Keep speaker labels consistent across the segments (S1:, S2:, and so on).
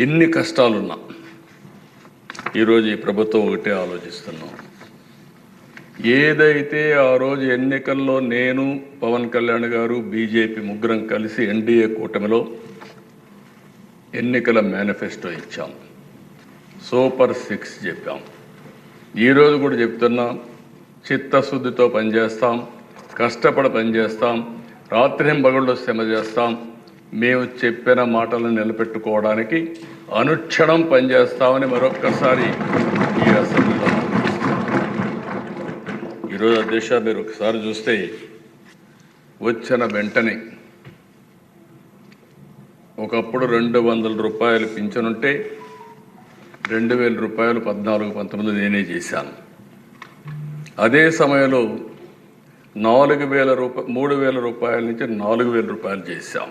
S1: ఎన్ని కష్టాలున్నా ఈరోజు ఈ ప్రభుత్వం ఒకటే ఆలోచిస్తున్నాం. ఏదైతే ఆ రోజు ఎన్నికల్లో నేను పవన్ కళ్యాణ్ గారు బీజేపీ ముగ్గురం కలిసి ఎన్డీఏ కూటమిలో ఎన్నికల మేనిఫెస్టో ఇచ్చాం. సూపర్ సిక్స్ చెప్పాం. ఈరోజు కూడా చెప్తున్నాం చిత్తశుద్ధితో పనిచేస్తాం కష్టపడి పనిచేస్తాం రాత్రింబగళ్ళు శ్రమ చేస్తాం మేము చెప్పిన మాటలను నిలబెట్టుకోవడానికి అనుక్షణం పనిచేస్తామని మరొక్కసారి ఈ అసెంబ్లీలో ఈరోజు అధ్యక్ష మీరు ఒకసారి చూస్తే వచ్చిన వెంటనే ఒకప్పుడు రెండు వందల రూపాయలు పింఛనుంటే రెండు వేల రూపాయలు పద్నాలుగు పంతొమ్మిది నేనే చేశాను. అదే సమయంలో నాలుగు వేల రూపాయ మూడు వేల రూపాయల నుంచి నాలుగు వేల రూపాయలు చేశాం.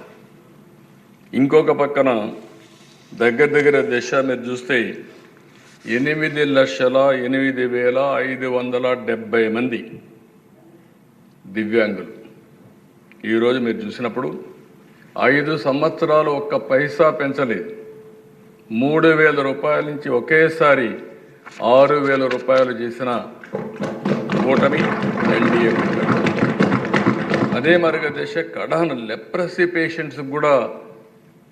S1: ఇంకొక పక్కన దగ్గర దగ్గర దిశ మీరు చూస్తే ఎనిమిది లక్షల ఎనిమిది వేల ఐదు వందల డెబ్బై మంది దివ్యాంగులు. ఈరోజు మీరు చూసినప్పుడు ఐదు సంవత్సరాలు ఒక్క పైసా పెంచలేదు. మూడు వేల రూపాయల నుంచి ఒకేసారి ఆరు వేల రూపాయలు చేసిన కూటమి ఎన్డీఏ అదే మరిగా దశ కడాన లెప్రసీ పేషెంట్స్కి కూడా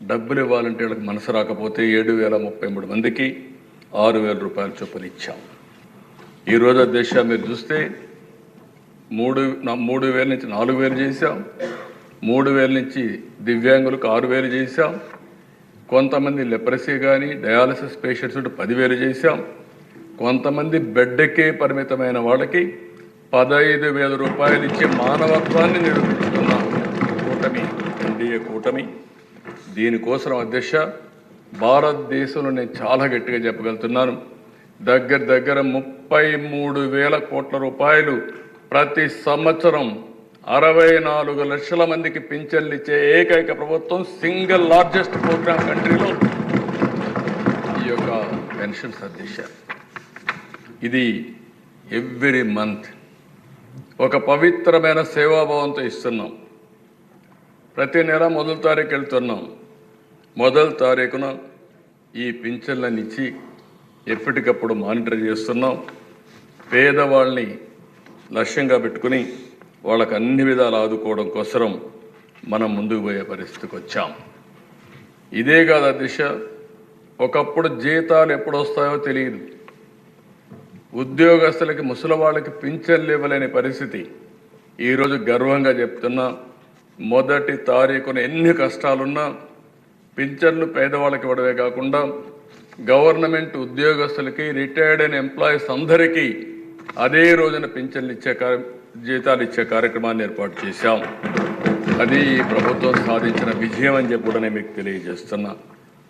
S1: డబ్బులు ఇవ్వాలంటే వాళ్ళకి మనసు రాకపోతే ఏడు వేల ముప్పై మూడు మందికి ఆరు వేల రూపాయల చొప్పున ఇచ్చాం. ఈరోజు దేశం మీరు చూస్తే మూడు మూడు వేల నుంచి నాలుగు వేలు చేశాం. మూడు వేల నుంచి దివ్యాంగులకు ఆరు వేలు చేశాం. కొంతమంది లెప్రసీ కానీ డయాలసిస్ పేషెంట్స్ ఉంటే పదివేలు చేశాం. కొంతమంది బెడ్కే పరిమితమైన వాళ్ళకి పదహైదు వేల రూపాయలు ఇచ్చే మానవత్వాన్ని నిరూపిస్తున్న కూటమి ఎన్డీఏ కూటమి. దీనికోసం అధ్యక్ష భారతదేశంలో నేను చాలా గట్టిగా చెప్పగలుగుతున్నాను. దగ్గర దగ్గర ముప్పై మూడు వేల కోట్ల రూపాయలు ప్రతి సంవత్సరం అరవై నాలుగు లక్షల మందికి పింఛన్లు ఇచ్చే ఏకైక ప్రభుత్వం సింగిల్ లార్జెస్ట్ ప్రోగ్రామ్ కంట్రీలో ఈ యొక్క పెన్షన్స్ అధ్యక్ష. ఇది ఎవ్రీ మంత్ ఒక పవిత్రమైన సేవాభావంతో ఇస్తున్నాం. ప్రతి నెల మొదటి తారీఖు వెళ్తున్నాం. మొదటి తారీఖున ఈ పింఛన్లను ఇచ్చి ఎప్పటికప్పుడు మానిటర్ చేస్తున్నాం. పేదవాళ్ళని లక్ష్యంగా పెట్టుకుని వాళ్ళకి అన్ని విధాలు ఆదుకోవడం కోసరం మనం ముందుకు పోయే పరిస్థితికి వచ్చాం. ఇదే కాదు దిశ. ఒకప్పుడు జీతాలు ఎప్పుడు వస్తాయో తెలియదు. ఉద్యోగస్తులకి ముసలి వాళ్ళకి పింఛన్లు ఇవ్వలేని పరిస్థితి. ఈరోజు గర్వంగా చెప్తున్నా మొదటి తారీఖున ఎన్ని కష్టాలున్నా పింఛన్లు పేదవాళ్ళకి ఇవ్వడమే కాకుండా గవర్నమెంట్ ఉద్యోగస్తులకి రిటైర్డ్ అయిన ఎంప్లాయీస్ అందరికీ అదే రోజున పింఛన్లు ఇచ్చే కార్య జీతాలు ఇచ్చే కార్యక్రమాన్ని ఏర్పాటు చేశాం. అది ఈ ప్రభుత్వం సాధించిన విజయం అని చెప్పి కూడా నేను మీకు తెలియజేస్తున్నా.